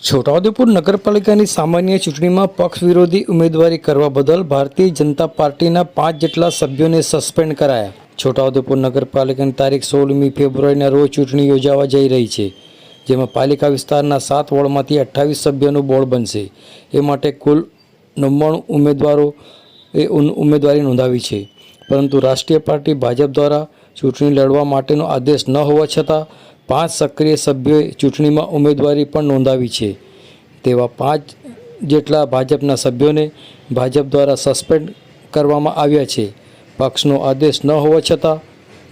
છોટાઉદેપુર નગરપાલિકાની સામાન્ય ચૂંટણીમાં પક્ષ વિરોધી ઉમેદવારી કરવા બદલ ભારતીય જનતા પાર્ટીના પાંચ જેટલા સભ્યોને સસ્પેન્ડ કરાયા. છોટાઉદેપુર નગરપાલિકાની તારીખ સોળમી ફેબ્રુઆરીના રોજ ચૂંટણી યોજાવા જઈ રહી છે, જેમાં પાલિકા વિસ્તારના સાત વોર્ડમાંથી અઠ્ઠાવીસ સભ્યોનું બોર્ડ બનશે. એ માટે કુલ નવ્વાણું ઉમેદવારો એ ઉમેદવારી નોંધાવી છે. પરંતુ રાષ્ટ્રીય પાર્ટી ભાજપ દ્વારા ચૂંટણી લડવા માટેનો આદેશ ન હોવા છતાં પાંચ સક્રિય સભ્યોએ ચૂંટણીમાં ઉમેદવારી પણ નોંધાવી છે. તેવા પાંચ જેટલા ભાજપના સભ્યોને ભાજપ દ્વારા સસ્પેન્ડ કરવામાં આવ્યા છે. પક્ષનો આદેશ ન હોવા છતાં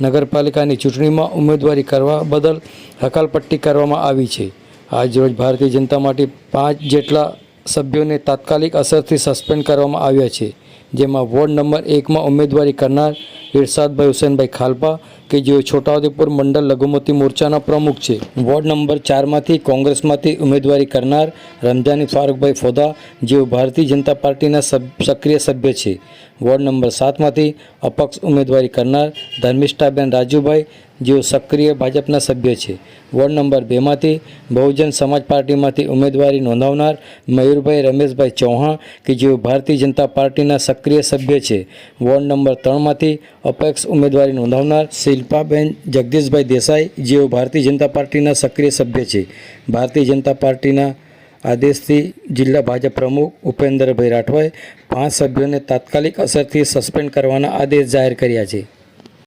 નગરપાલિકાની ચૂંટણીમાં ઉમેદવારી કરવા બદલ હકાલપટ્ટી કરવામાં આવી છે. આજરોજ ભારતીય જનતા માટે પાંચ જેટલા સભ્યોને તાત્કાલિક અસરથી સસ્પેન્ડ કરવામાં આવ્યા છે. જેમાં વોર્ડ નંબર એકમાં ઉમેદવારી કરનાર ઇરશાદભાઈ હુસેનભાઈ ખાલપા કે જેઓ છોટાઉદેપુર મંડળ લઘુમતી મોરચાના પ્રમુખ છે. વોર્ડ નંબર ચારમાંથી કોંગ્રેસમાંથી ઉમેદવારી કરનાર રમજાની ફારૂકભાઈ ફોદા, જેઓ ભારતીય જનતા પાર્ટીના સક્રિય સભ્ય છે. વોર્ડ નંબર સાતમાંથી અપક્ષ ઉમેદવારી કરનાર ધર્મિષ્ઠાબેન રાજુભાઈ, જેઓ સક્રિય ભાજપના સભ્ય છે. વોર્ડ નંબર બેમાંથી બહુજન સમાજ પાર્ટીમાંથી ઉમેદવારી નોંધાવનાર મયુરભાઈ રમેશભાઈ ચૌહાણ, કે જેઓ ભારતીય જનતા પાર્ટીના સક્રિય સભ્ય છે. વોર્ડ નંબર ત્રણમાંથી અપક્ષ ઉમેદવારી નોંધાવનાર શિલ્પાબેન જગદીશભાઈ દેસાઈ, જેઓ ભારતીય જનતા પાર્ટીના સક્રિય સભ્ય છે. ભારતીય જનતા પાર્ટીના આદેશથી જિલ્લા ભાજપ પ્રમુખ ઉપેન્દ્રભાઈ રાઠવાએ પાંચ સભ્યોને તાત્કાલિક અસરથી સસ્પેન્ડ કરવાના આદેશ જાહેર કર્યા છે.